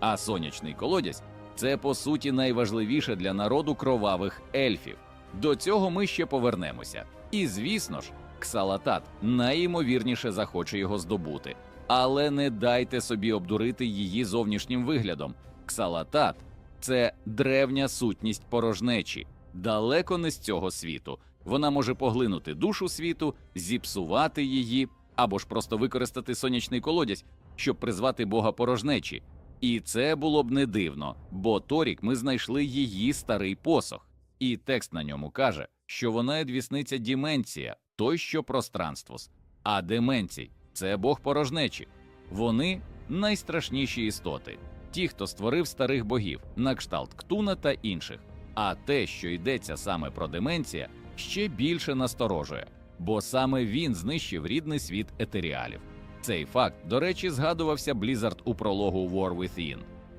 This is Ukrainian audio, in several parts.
А сонячний колодязь це по суті найважливіше для народу кровавих ельфів. До цього ми ще повернемося. І звісно ж, Ксалатат найімовірніше захоче його здобути. Але не дайте собі обдурити її зовнішнім виглядом. Ксалатат це древня сутність порожнечі, далеко не з цього світу. Вона може поглинути душу світу, зіпсувати її або ж просто використати сонячний колодязь, щоб призвати Бога порожнечі. І це було б не дивно, бо торік ми знайшли її старий посох, і текст на ньому каже, що вона відвісниця Діменція, той що пространствос, а Деменцій це Бог порожнечі. Вони найстрашніші істоти, ті, хто створив старих богів, на кшталт Ктуна та інших. А те, що йдеться саме про Деменція, ще більше насторожує, бо саме він знищив рідний світ етеріалів. Цей факт, до речі, згадувався Blizzard у прологу War Within.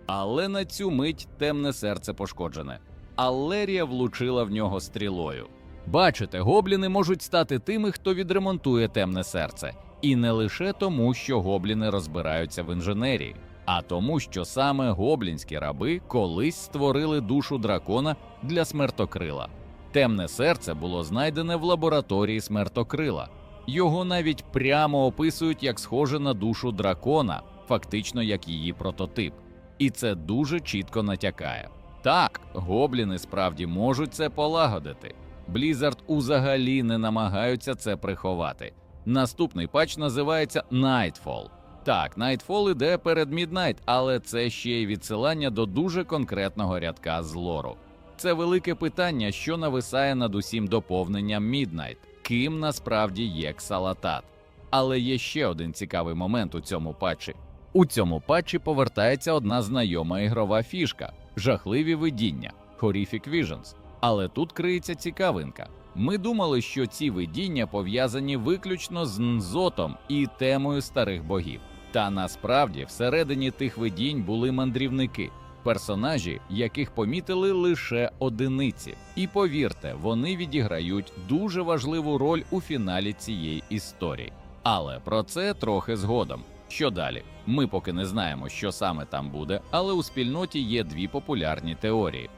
Але на цю мить темне серце пошкоджене. Аллерія влучила в нього стрілою. Бачите, гобліни можуть стати тими, хто відремонтує темне серце, і не лише тому, що гобліни розбираються в інженерії, а тому, що саме гоблінські раби колись створили душу дракона для смертокрила. Темне серце було знайдене в лабораторії смертокрила. Його навіть прямо описують як схоже на душу дракона, фактично як її прототип. І це дуже чітко натякає. Так, гобліни справді можуть це полагодити. Blizzard узагалі не намагаються це приховати. Наступний патч називається Nightfall. Так, Nightfall іде перед Midnight, але це ще й відсилання до дуже конкретного рядка з лору. Це велике питання, що нависає над усім доповненням Midnight. Ким насправді є Ксалатат. Але є ще один цікавий момент у цьому патчі. У цьому патчі повертається одна знайома ігрова фішка жахливі видіння Horrific Visions. Але тут криється цікавинка. Ми думали, що ці видіння пов'язані виключно з Нзотом і темою старих богів. Та насправді всередині тих видінь були мандрівники, персонажі, яких помітили лише одиниці. І повірте, вони відіграють дуже важливу роль у фіналі цієї історії. Але про це трохи згодом. Що далі? Ми поки не знаємо, що саме там буде, але у спільноті є дві популярні теорії.